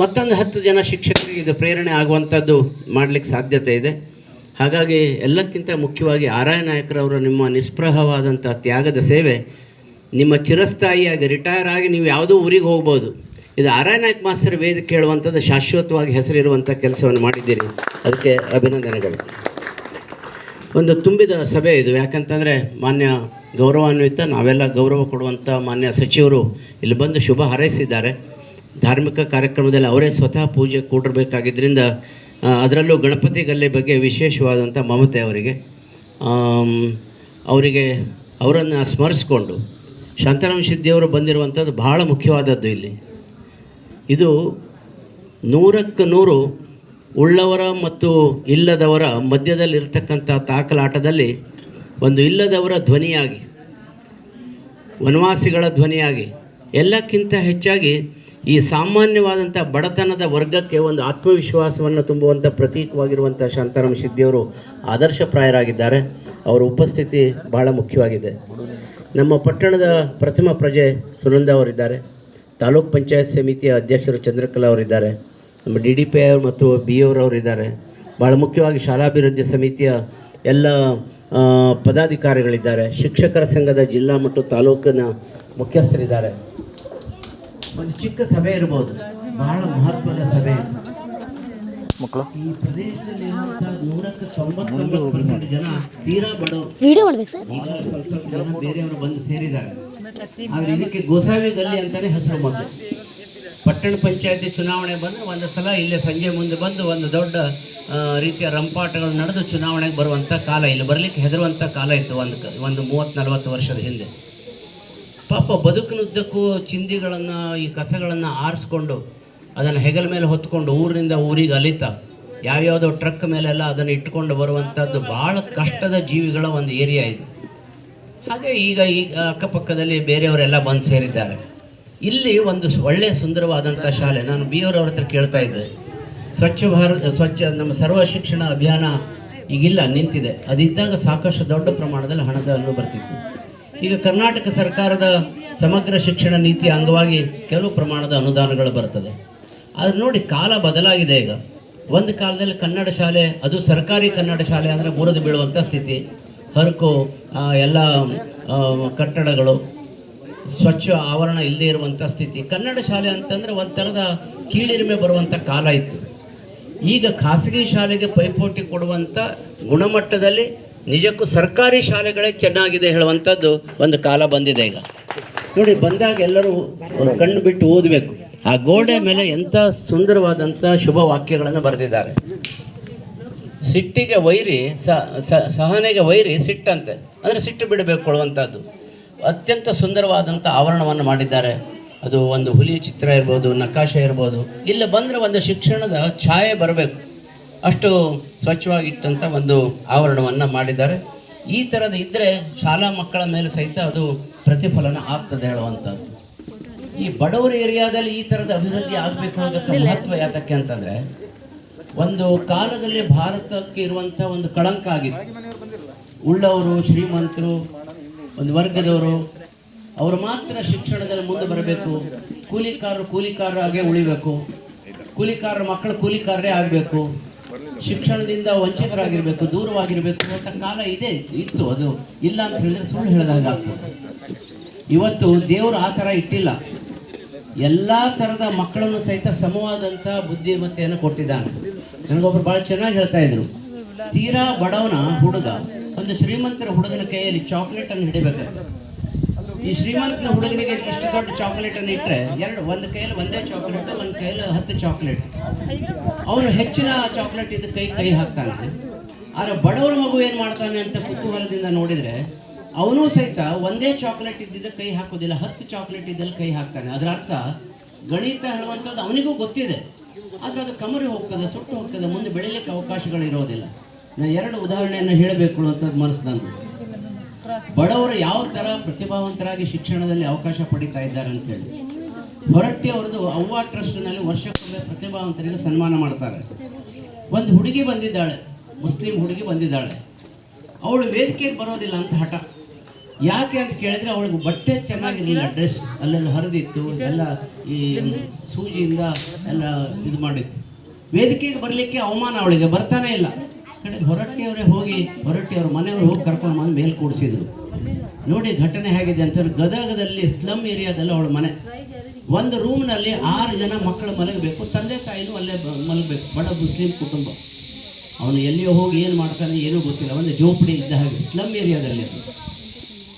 ಮತ್ತೊಂದು ಹತ್ತು ಜನ ಶಿಕ್ಷಕರಿಗೆ ಇದು ಪ್ರೇರಣೆ ಆಗುವಂಥದ್ದು ಮಾಡಲಿಕ್ಕೆ ಸಾಧ್ಯತೆ ಇದೆ. ಹಾಗಾಗಿ ಎಲ್ಲಕ್ಕಿಂತ ಮುಖ್ಯವಾಗಿ ಆರಾಯ ನಾಯಕರವರು ನಿಮ್ಮ ನಿಸ್ಪೃಹವಾದಂಥ ತ್ಯಾಗದ ಸೇವೆ, ನಿಮ್ಮ ಚಿರಸ್ಥಾಯಿಯಾಗಿ ರಿಟೈರ್ ಆಗಿ ನೀವು ಯಾವುದೋ ಊರಿಗೆ ಹೋಗ್ಬೋದು. ಇದು ಆರಾಯ ನಾಯಕ್ ಮಾಸ್ತರ್ ವೇದಿಕೆ ಹೇಳುವಂಥದ್ದು ಶಾಶ್ವತವಾಗಿ ಹೆಸರಿರುವಂಥ ಕೆಲಸವನ್ನು ಮಾಡಿದ್ದೀರಿ. ಅದಕ್ಕೆ ಅಭಿನಂದನೆಗಳು. ಒಂದು ತುಂಬಿದ ಸಭೆ ಇದು. ಯಾಕಂತಂದರೆ ಮಾನ್ಯ ಗೌರವಾನ್ವಿತ, ನಾವೆಲ್ಲ ಗೌರವ ಕೊಡುವಂಥ ಮಾನ್ಯ ಸಚಿವರು ಇಲ್ಲಿ ಬಂದು ಶುಭ ಹಾರೈಸಿದ್ದಾರೆ. ಧಾರ್ಮಿಕ ಕಾರ್ಯಕ್ರಮದಲ್ಲಿ ಅವರೇ ಸ್ವತಃ ಪೂಜೆ ಕೂಡಿರಬೇಕಾಗಿದ್ದರಿಂದ ಅದರಲ್ಲೂ ಗಣಪತಿ ಗಲ್ಲೆ ಬಗ್ಗೆ ವಿಶೇಷವಾದಂಥ ಮಮತೆ ಅವರಿಗೆ. ಅವರಿಗೆ ಅವರನ್ನು ಸ್ಮರಿಸ್ಕೊಂಡು ಶಾಂತಾರಾಮ ಸಿದ್ಧಿಯವರು ಬಂದಿರುವಂಥದ್ದು ಬಹಳ ಮುಖ್ಯವಾದದ್ದು ಇಲ್ಲಿ. ಇದು ನೂರಕ್ಕೆ ನೂರು ಉಳ್ಳವರ ಮತ್ತು ಇಲ್ಲದವರ ಮಧ್ಯದಲ್ಲಿರ್ತಕ್ಕಂಥ ತಾಕಲಾಟದಲ್ಲಿ ಒಂದು ಇಲ್ಲದವರ ಧ್ವನಿಯಾಗಿ, ವನವಾಸಿಗಳ ಧ್ವನಿಯಾಗಿ, ಎಲ್ಲಕ್ಕಿಂತ ಹೆಚ್ಚಾಗಿ ಈ ಸಾಮಾನ್ಯವಾದಂಥ ಬಡತನದ ವರ್ಗಕ್ಕೆ ಒಂದು ಆತ್ಮವಿಶ್ವಾಸವನ್ನು ತುಂಬುವಂಥ ಪ್ರತೀಕವಾಗಿರುವಂಥ ಶಾಂತಾರಾಮ ಸಿದ್ಧಿಯವರು ಆದರ್ಶಪ್ರಾಯರಾಗಿದ್ದಾರೆ ಅವರ ಉಪಸ್ಥಿತಿ ಬಹಳ ಮುಖ್ಯವಾಗಿದೆ. ನಮ್ಮ ಪಟ್ಟಣದ ಪ್ರಥಮ ಪ್ರಜೆ ಸುನಂದ ಅವರಿದ್ದಾರೆ. ತಾಲೂಕ್ ಪಂಚಾಯತ್ ಸಮಿತಿಯ ಅಧ್ಯಕ್ಷರು ಚಂದ್ರಕಲಾ ಅವರಿದ್ದಾರೆ. ನಮ್ಮ ಡಿ ಡಿ ಪಿ ಅವರು ಮತ್ತು ಬಿ ಅವರವರಿದ್ದಾರೆ ಭಾಳ ಮುಖ್ಯವಾಗಿ ಶಾಲಾಭಿವೃದ್ಧಿ ಸಮಿತಿಯ ಎಲ್ಲ ಪದಾಧಿಕಾರಿಗಳಿದ್ದಾರೆ. ಶಿಕ್ಷಕರ ಸಂಘದ ಜಿಲ್ಲಾ ಮತ್ತು ತಾಲೂಕಿನ ಮುಖ್ಯಸ್ಥರಿದ್ದಾರೆ. ಒಂದು ಚಿಕ್ಕ ಸಭೆ ಇರ್ಬೋದು. ಬಹಳ ಮಹತ್ವದ ಸಭೆ. ಮಕ್ಕಳು? ಈ ಪ್ರದೇಶದಲ್ಲಿ ನೂರಕ್ಕೆ ತೊಂಬತ್ತೊಂಬತ್ತು ಪರ್ಸೆಂಟ್ ಜನ ತೀರಾ ಬಡವರು. ವಿಡಿಯೋ ಮಾಡ್ಬೇಕು ಸರ್? ಈಗ ಸ್ವಲ್ಪ ಸ್ವಲ್ಪ ಜನ ಬೇರೆಯವರು ಬಂದು ಸೇರಿದ್ದಾರೆ. ಆದ್ರೆ ಇದಕ್ಕೆ ಗೋಸಾವಿ ಗಲ್ಲಿ ಅಂತಾನೆ ಹೆಸರು ಮೊದಲು ಪಟ್ಟಣ ಪಂಚಾಯತಿ ಚುನಾವಣೆ ಬಂದ್ರೆ ಒಂದು ಸಲ ಇಲ್ಲೇ ಸಂಜೆ ಮುಂದೆ ಬಂದು ಒಂದು ದೊಡ್ಡ ರೀತಿಯ ರಂಪಾಟಗಳು ನಡೆದು ಚುನಾವಣೆಗೆ ಬರುವಂಥ ಕಾಲ ಇಲ್ಲಿ. ಬರಲಿಕ್ಕೆ ಹೆದರುವಂಥ ಕಾಲ ಇತ್ತು ಒಂದು ಒಂದು ಮೂವತ್ತು ನಲವತ್ತು ವರ್ಷದ ಹಿಂದೆ. ಪಾಪ ಬದುಕಿನುದ್ದಕ್ಕೂ ಚಿಂದಿಗಳನ್ನು, ಈ ಕಸಗಳನ್ನು ಆರಿಸ್ಕೊಂಡು, ಅದನ್ನು ಹೆಗಲ ಮೇಲೆ ಹೊತ್ಕೊಂಡು ಊರಿನಿಂದ ಊರಿಗೆ ಅಲಿತಾ, ಯಾವ್ಯಾವುದೋ ಟ್ರಕ್ ಮೇಲೆಲ್ಲ ಅದನ್ನು ಇಟ್ಕೊಂಡು ಬರುವಂಥದ್ದು ಭಾಳ ಕಷ್ಟದ ಜೀವಿಗಳ ಒಂದು ಏರಿಯಾ ಇದು. ಹಾಗೆ ಈಗ ಈಗ ಅಕ್ಕಪಕ್ಕದಲ್ಲಿ ಬೇರೆಯವರೆಲ್ಲ ಬಂದು ಸೇರಿದ್ದಾರೆ. ಇಲ್ಲಿ ಒಂದು ಒಳ್ಳೆಯ ಸುಂದರವಾದಂಥ ಶಾಲೆ, ನಾನು ಬಿ ಅವರವ್ರ ಹತ್ರ ಕೇಳ್ತಾ ಇದ್ದೆ. ಸ್ವಚ್ಛ ಭಾರತ, ಸ್ವಚ್ಛ ನಮ್ಮ ಸರ್ವ ಶಿಕ್ಷಣ ಅಭಿಯಾನ ಈಗಿಲ್ಲ, ನಿಂತಿದೆ. ಅದಿದ್ದಾಗ ಸಾಕಷ್ಟು ದೊಡ್ಡ ಪ್ರಮಾಣದಲ್ಲಿ ಹಣದ ಅನ್ನು ಬರ್ತಿತ್ತು. ಈಗ ಕರ್ನಾಟಕ ಸರ್ಕಾರದ ಸಮಗ್ರ ಶಿಕ್ಷಣ ನೀತಿಯ ಅಂಗವಾಗಿ ಕೆಲವು ಪ್ರಮಾಣದ ಅನುದಾನಗಳು ಬರ್ತದೆ. ಆದರೆ ನೋಡಿ ಕಾಲ ಬದಲಾಗಿದೆ ಈಗ. ಒಂದು ಕಾಲದಲ್ಲಿ ಕನ್ನಡ ಶಾಲೆ, ಅದು ಸರ್ಕಾರಿ ಕನ್ನಡ ಶಾಲೆ ಅಂದರೆ ಮುರಿದು ಬೀಳುವಂಥ ಸ್ಥಿತಿ. ಹರಕು ಎಲ್ಲ ಕಟ್ಟಡಗಳು, ಸ್ವಚ್ಛ ಆವರಣ ಇಲ್ಲದೆ ಇರುವಂಥ ಸ್ಥಿತಿ. ಕನ್ನಡ ಶಾಲೆ ಅಂತಂದರೆ ಒಂಥರದ ಕೀಳಿರಿಮೆ ಬರುವಂಥ ಕಾಲ ಇತ್ತು. ಈಗ ಖಾಸಗಿ ಶಾಲೆಗೆ ಪೈಪೋಟಿ ಕೊಡುವಂಥ ಗುಣಮಟ್ಟದಲ್ಲಿ ನಿಜಕ್ಕೂ ಸರ್ಕಾರಿ ಶಾಲೆಗಳೇ ಚೆನ್ನಾಗಿದೆ ಹೇಳುವಂಥದ್ದು ಒಂದು ಕಾಲ ಬಂದಿದೆ ಈಗ. ನೋಡಿ, ಬಂದಾಗ ಎಲ್ಲರೂ ಕಣ್ಣು ಬಿಟ್ಟು ಓದಬೇಕು. ಆ ಗೋಡೆ ಮೇಲೆ ಎಂಥ ಸುಂದರವಾದಂಥ ಶುಭ ವಾಕ್ಯಗಳನ್ನು ಬರೆದಿದ್ದಾರೆ. ಸಿಟ್ಟಿಗೆ ವೈರಿ ಸಹನೆಗೆ ವೈರಿ ಸಿಟ್ಟಂತೆ. ಅಂದರೆ ಸಿಟ್ಟು ಬಿಡಬೇಕು ಕೊಡುವಂಥದ್ದು. ಅತ್ಯಂತ ಸುಂದರವಾದಂಥ ಆವರಣವನ್ನು ಮಾಡಿದ್ದಾರೆ. ಅದು ಒಂದು ಹುಲಿಯ ಚಿತ್ರ ಇರ್ಬೋದು, ನಕಾಶೆ ಇರ್ಬೋದು. ಇಲ್ಲಿ ಬಂದರೆ ಒಂದು ಶಿಕ್ಷಣದ ಛಾಯೆ ಬರಬೇಕು. ಅಷ್ಟು ಸ್ವಚ್ಛವಾಗಿಟ್ಟಂಥ ಒಂದು ಆವರಣವನ್ನು ಮಾಡಿದ್ದಾರೆ. ಈ ಥರದ ಇದ್ದರೆ ಶಾಲಾ ಮಕ್ಕಳ ಮೇಲೆ ಸಹಿತ ಅದು ಪ್ರತಿಫಲನ ಆಗ್ತದೆ ಹೇಳುವಂಥದ್ದು ಈ ಬಡವರ ಏರಿಯಾದಲ್ಲಿ ಈ ಥರದ ಅಭಿವೃದ್ಧಿ ಆಗಬೇಕು ಅದಕ್ಕೆ ಮಹತ್ವ ಯಾತಕ್ಕೆ ಅಂತಂದರೆ ಒಂದು ಕಾಲದಲ್ಲಿ ಭಾರತಕ್ಕೆ ಇರುವಂಥ ಒಂದು ಕಳಂಕ ಆಗಿತ್ತು. ಉಳ್ಳವರು ಶ್ರೀಮಂತರು ಒಂದು ವರ್ಗದವರು ಅವರು ಮಾತ್ರ ಶಿಕ್ಷಣದಲ್ಲಿ ಮುಂದೆ ಬರಬೇಕು. ಕೂಲಿಕಾರರು ಕೂಲಿಕಾರರಾಗೆ ಉಳಿಬೇಕು. ಕೂಲಿಕಾರರ ಮಕ್ಕಳು ಕೂಲಿಕಾರರೇ ಆಗಬೇಕು. ಶಿಕ್ಷಣದಿಂದ ವಂಚಿತರಾಗಿರಬೇಕು, ದೂರವಾಗಿರಬೇಕು ಅಂತ ಕಾಲ ಇದೆ, ಇತ್ತು. ಅದು ಇಲ್ಲ ಅಂತ ಹೇಳಿದ್ರೆ ಸುಳ್ಳು ಹೇಳಿದಾಗ ಇವತ್ತು ದೇವರು ಆ ಥರ ಇಟ್ಟಿಲ್ಲ. ಎಲ್ಲ ಥರದ ಮಕ್ಕಳನ್ನು ಸಹಿತ ಸಮವಾದಂಥ ಬುದ್ಧಿಮತ್ತೆಯನ್ನು ಕೊಟ್ಟಿದ್ದಾನೆ. ನನಗೊಬ್ರು ಭಾಳ ಚೆನ್ನಾಗಿ ಹೇಳ್ತಾ ಇದ್ರು. ತೀರಾ ಬಡವನ ಹುಡುಗ, ಒಂದು ಶ್ರೀಮಂತರ ಹುಡುಗನ ಕೈಯಲ್ಲಿ ಚಾಕ್ಲೇಟ್ ಅನ್ನು ಹಿಡಿಬೇಕಾಗ್ತದೆ. ಈ ಶ್ರೀಮಂತನ ಹುಡುಗನಿಗೆ ಇಷ್ಟು ದೊಡ್ಡ ಚಾಕ್ಲೇಟ್ ಅನ್ನು ಇಟ್ಟರೆ ಎರಡು, ಒಂದು ಕೈಯಲ್ಲಿ ಒಂದೇ ಚಾಕ್ಲೇಟ್ ಒಂದು ಕೈಯಲ್ಲಿ ಹತ್ತು ಚಾಕ್ಲೇಟ್ ಅವನು ಹೆಚ್ಚಿನ ಚಾಕ್ಲೇಟ್ ಇದ್ದ ಕೈ ಕೈ ಹಾಕ್ತಾನೆ. ಆದರೆ ಬಡವರ ಮಗು ಏನು ಮಾಡ್ತಾನೆ ಅಂತ ಕುತೂಹಲದಿಂದ ನೋಡಿದರೆ, ಅವನು ಸಹಿತ ಒಂದೇ ಚಾಕ್ಲೇಟ್ ಇದ್ದಿದ್ದ ಕೈ ಹಾಕೋದಿಲ್ಲ, ಹತ್ತು ಚಾಕ್ಲೇಟ್ ಇದ್ದಲ್ಲಿ ಕೈ ಹಾಕ್ತಾನೆ. ಅದರ ಅರ್ಥ, ಗಣಿತ ಹೇಳುವಂಥದ್ದು ಅವನಿಗೂ ಗೊತ್ತಿದೆ. ಆದರೆ ಅದು ಕಮರಿ ಹೋಗ್ತದೆ, ಸುಟ್ಟು ಹೋಗ್ತದೆ, ಮುಂದೆ ಬೆಳೀಲಿಕ್ಕೆ ಅವಕಾಶಗಳು ಇರೋದಿಲ್ಲ. ನಾನು ಎರಡು ಉದಾಹರಣೆಯನ್ನು ಹೇಳಬೇಕು ಅಂತ ಮನಸ್ಸು ನಂದು ಬಡವರು ಯಾವ ತರ ಪ್ರತಿಭಾವಂತರಾಗಿ ಶಿಕ್ಷಣದಲ್ಲಿ ಅವಕಾಶ ಪಡಿತಾ ಇದ್ದಾರೆ ಅಂತ ಹೇಳಿ. ಹೊರಟ್ಟಿ ಅವರದು ಅವ್ವ ಟ್ರಸ್ಟ್ನಲ್ಲಿ ವರ್ಷಕ್ಕೊಮ್ಮೆ ಪ್ರತಿಭಾವಂತರಿಗೆ ಸನ್ಮಾನ ಮಾಡ್ತಾರೆ. ಒಂದು ಹುಡುಗಿ ಬಂದಿದ್ದಾಳೆ, ಮುಸ್ಲಿಂ ಹುಡುಗಿ ಬಂದಿದ್ದಾಳೆ. ಅವಳು ವೇದಿಕೆಗೆ ಬರೋದಿಲ್ಲ ಅಂತ ಹಠ. ಯಾಕೆ ಅಂತ ಕೇಳಿದ್ರೆ ಅವಳಿಗೆ ಬಟ್ಟೆ ಚೆನ್ನಾಗಿರಲಿಲ್ಲ, ಡ್ರೆಸ್ ಅಲ್ಲೆಲ್ಲ ಹರಿದಿತ್ತು ಎಲ್ಲ ಈ ಸೂಜಿಯಿಂದ ಎಲ್ಲ ಇದು ಮಾಡಿತ್ತು. ವೇದಿಕೆಗೆ ಬರಲಿಕ್ಕೆ ಅವಮಾನ ಅವಳಿಗೆ, ಬರ್ತಾನೆ ಇಲ್ಲ. ಕಡೆ ಹೊರಟ್ಟಿಯವರೇ ಹೋಗಿ ಹೊರಟ್ಟಿಯವರು ಮನೆಯವರು ಹೋಗಿ ಕರ್ಕೊಂಡು ಬಂದು ಮೇಲೆ ಕೂಡಿಸಿದ್ರು. ನೋಡಿ ಘಟನೆ ಹೇಗಿದೆ ಅಂತ ಗದಗದಲ್ಲಿ ಸ್ಲಮ್ ಏರಿಯಾದಲ್ಲಿ ಅವಳ ಮನೆ. ಒಂದು ರೂಮ್ನಲ್ಲಿ ಆರು ಜನ ಮಕ್ಕಳು ಮಲಗಬೇಕು ತಂದೆ ತಾಯಿನೂ ಅಲ್ಲೇ ಮಲಗಬೇಕು ಬಡ ಮುಸ್ಲಿಂ ಕುಟುಂಬ. ಅವನು ಎಲ್ಲಿಯೋ ಹೋಗಿ ಏನು ಮಾಡ್ತಾನೆ ಏನೂ ಗೊತ್ತಿಲ್ಲ ಒಂದು ಜೋಪಡಿ ಇದ್ದ ಹಾಗೆ ಸ್ಲಮ್ ಏರಿಯಾದಲ್ಲಿ.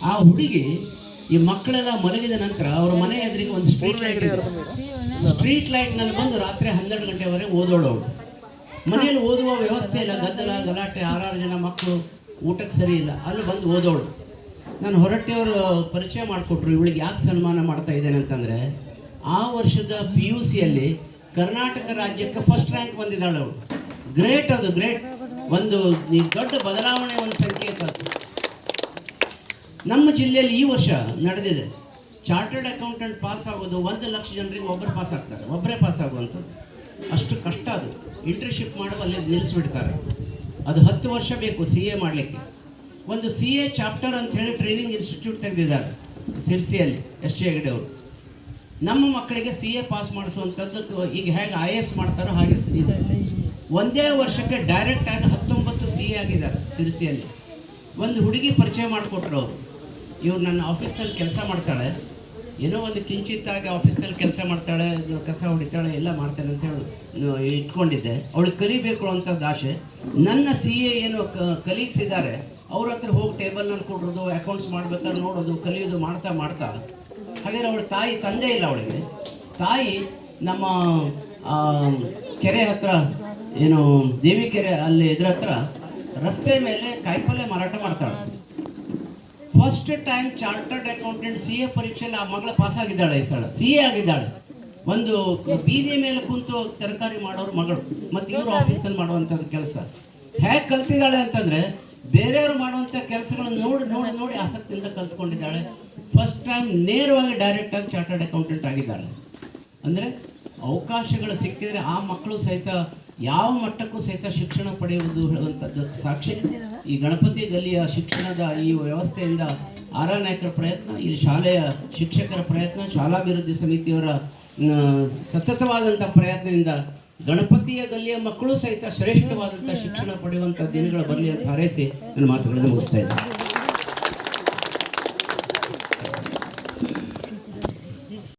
ಆ ಹುಡುಗಿ ಈ ಮಕ್ಕಳೆಲ್ಲ ಮಲಗಿದ ನಂತರ ಅವ್ರ ಮನೆ ಎದುರಿಗೆ ಒಂದು ಸ್ಟ್ರೀಟ್ ಲೈಟ್ ಸ್ಟ್ರೀಟ್ ಲೈಟ್ನಲ್ಲಿ ಬಂದು ರಾತ್ರಿ ಹನ್ನೆರಡು ಗಂಟೆವರೆಗೆ ಓದೋಳು ಅವಳು. ಮನೆಯಲ್ಲಿ ಓದುವ ವ್ಯವಸ್ಥೆ ಇಲ್ಲ, ಗದ್ದಲ, ಗಲಾಟೆ, ಆರಾರು ಜನ ಮಕ್ಕಳು, ಊಟಕ್ಕೆ ಸರಿ ಇಲ್ಲ, ಅಲ್ಲಿ ಬಂದು ಓದೋಳು. ನಾನು ಹೊರಟ್ಟಿಯವರು ಪರಿಚಯ ಮಾಡಿಕೊಟ್ರು, ಇವಳಿಗೆ ಯಾಕೆ ಸನ್ಮಾನ ಮಾಡ್ತಾ ಇದ್ದೇನೆ ಅಂತಂದರೆ, ಆ ವರ್ಷದ ಪಿ ಯು ಸಿಯಲ್ಲಿ ಕರ್ನಾಟಕ ರಾಜ್ಯಕ್ಕೆ ಫಸ್ಟ್ ರ್ಯಾಂಕ್ ಬಂದಿದ್ದಾಳೆ ಅವಳು. ಗ್ರೇಟ್ ಅದು ಗ್ರೇಟ್ ಒಂದು ದೊಡ್ಡ ಬದಲಾವಣೆ ಒಂದು ಸಂಕೇತ ಅದು. ನಮ್ಮ ಜಿಲ್ಲೆಯಲ್ಲಿ ಈ ವರ್ಷ ನಡೆದಿದೆ. ಚಾರ್ಟರ್ಡ್ ಅಕೌಂಟೆಂಟ್ ಪಾಸ್ ಆಗೋದು, ಒಂದು ಲಕ್ಷ ಜನರಿಗೆ ಒಬ್ಬರು ಪಾಸ್ ಆಗ್ತಾರೆ ಒಬ್ಬರೇ ಪಾಸ್ ಆಗುವಂಥದ್ದು. ಅಷ್ಟು ಕಷ್ಟ ಅದು. ಇಂಟರ್ನ್ಶಿಪ್ ಮಾಡುವಲ್ಲಿ ನಿಲ್ಲಿಸ್ಬಿಡ್ತಾರೆ. ಅದು ಹತ್ತು ವರ್ಷ ಬೇಕು ಸಿ ಎ ಮಾಡಲಿಕ್ಕೆ. ಒಂದು ಸಿ ಎ ಚಾಪ್ಟರ್ ಅಂತ ಹೇಳಿ ಟ್ರೈನಿಂಗ್ ಇನ್ಸ್ಟಿಟ್ಯೂಟ್ ತೆಗೆದಿದ್ದಾರೆ ಸಿರ್ಸಿಯಲ್ಲಿ ಎಸ್ ಟಿ ಹೆಗಡೆ ಅವರು. ನಮ್ಮ ಮಕ್ಕಳಿಗೆ ಸಿ ಎ ಪಾಸ್ ಮಾಡಿಸುವಂಥದ್ದು ಈಗ ಹೇಗೆ ಐ ಎ ಎಸ್ ಮಾಡ್ತಾರೋ ಹಾಗೆ ಇದೆ. ಒಂದೇ ವರ್ಷಕ್ಕೆ ಡೈರೆಕ್ಟ್ ಆಗಿ ಹತ್ತೊಂಬತ್ತು ಸಿ ಎ ಆಗಿದ್ದಾರೆ ಸಿರ್ಸಿಯಲ್ಲಿ ಒಂದು ಹುಡುಗಿ ಪರಿಚಯ ಮಾಡಿಕೊಟ್ರು ಅವರು. ಇವ್ರು ನನ್ನ ಆಫೀಸಲ್ಲಿ ಕೆಲಸ ಮಾಡ್ತಾಳೆ. ಏನೋ ಒಂದು ಕಿಂಚಿತ್ತಾಗಿ ಆಫೀಸ್ನಲ್ಲಿ ಕೆಲಸ ಮಾಡ್ತಾಳೆ ಕಸ ಹೊಡಿತಾಳೆ ಎಲ್ಲ ಮಾಡ್ತಾಳೆ ಅಂತ ಹೇಳಿ ಇಟ್ಕೊಂಡಿದ್ದೆ. ಅವಳು ಕಲಿಬೇಕು ಅಂತದ್ದು ಆಸೆ. ನನ್ನ ಸಿ ಎ ಏನು ಕಲೀಗ್ಸ್ ಇದ್ದಾರೆ, ಅವ್ರ ಹತ್ರ ಹೋಗಿ ಟೇಬಲ್ನಲ್ಲಿ ಕೊಡೋದು ಅಕೌಂಟ್ಸ್ ಮಾಡ್ಬೇಕಾದ್ರೆ ನೋಡೋದು, ಕಲಿಯೋದು, ಮಾಡ್ತಾ ಮಾಡ್ತಾ. ಹಾಗಾದ್ರೆ ಅವಳ ತಾಯಿ, ತಂದೆ ಇಲ್ಲ ಅವಳಿಗೆ. ತಾಯಿ ನಮ್ಮ ಕೆರೆ ಹತ್ರ, ಏನು ದೇವಿ ಕೆರೆ ಅಲ್ಲಿ ಇದ್ರ ಹತ್ರ ರಸ್ತೆ ಮೇಲೆ ಕಾಯಿಪಲ್ಲೆ ಮಾರಾಟ ಮಾಡ್ತಾಳೆ. First time chartered accountant C A ಪರೀಕ್ಷೆಯಲ್ಲಿ ಆ ಮಗಳ ಪಾಸ್ ಆಗಿದ್ದಾಳೆ ಈ ಸಲ. ಸಿ ಎ ಆಗಿದ್ದಾಳೆ. ಒಂದು ಬೀದಿ ಮೇಲೆ ಕುಂತು ತರಕಾರಿ ಮಾಡೋರು ಮಗಳು. ಮತ್ತು ಇವರು ಆಫೀಸಲ್ಲಿ ಮಾಡುವಂಥದ್ದು ಕೆಲಸ. ಹೇಗೆ ಕಲ್ತಿದ್ದಾಳೆ ಅಂತಂದ್ರೆ, ಬೇರೆಯವರು ಮಾಡುವಂಥ ಕೆಲಸಗಳನ್ನು ನೋಡಿ ನೋಡಿ ನೋಡಿ ಆಸಕ್ತಿಯಿಂದ ಕಲ್ತ್ಕೊಂಡಿದ್ದಾಳೆ. ಫಸ್ಟ್ ಟೈಮ್ ನೇರವಾಗಿ ಡೈರೆಕ್ಟ್ ಆಗಿ ಚಾರ್ಟರ್ಡ್ ಅಕೌಂಟೆಂಟ್ ಆಗಿದ್ದಾಳೆ. ಅಂದರೆ ಅವಕಾಶಗಳು ಸಿಕ್ಕಿದ್ರೆ ಆ ಮಕ್ಕಳು ಸಹಿತ ಯಾವ ಮಟ್ಟಕ್ಕೂ ಸಹಿತ ಶಿಕ್ಷಣ ಪಡೆಯುವುದು ಹೇಳುವಂಥದ್ದು. ಸಾಕ್ಷಿ, ಈ ಗಣಪತಿ ಗಲ್ಲಿಯ ಶಿಕ್ಷಣದ ಈ ವ್ಯವಸ್ಥೆಯಿಂದ ಆರ್ ನಾಯಕರ ಪ್ರಯತ್ನ, ಈ ಶಾಲೆಯ ಶಿಕ್ಷಕರ ಪ್ರಯತ್ನ, ಶಾಲಾಭಿವೃದ್ಧಿ ಸಮಿತಿಯವರ ಸತತವಾದಂಥ ಪ್ರಯತ್ನದಿಂದ ಗಣಪತಿಯ ಗಲ್ಲಿಯ ಮಕ್ಕಳು ಸಹಿತ ಶ್ರೇಷ್ಠವಾದಂಥ ಶಿಕ್ಷಣ ಪಡೆಯುವಂಥ ದಿನಗಳು ಬರಲಿ ಅಂತ ಹಾರೈಸಿ ನನ್ನ ಮಾತುಗಳನ್ನು ಮುಗಿಸ್ತಾ ಇದ್ದೀನಿ.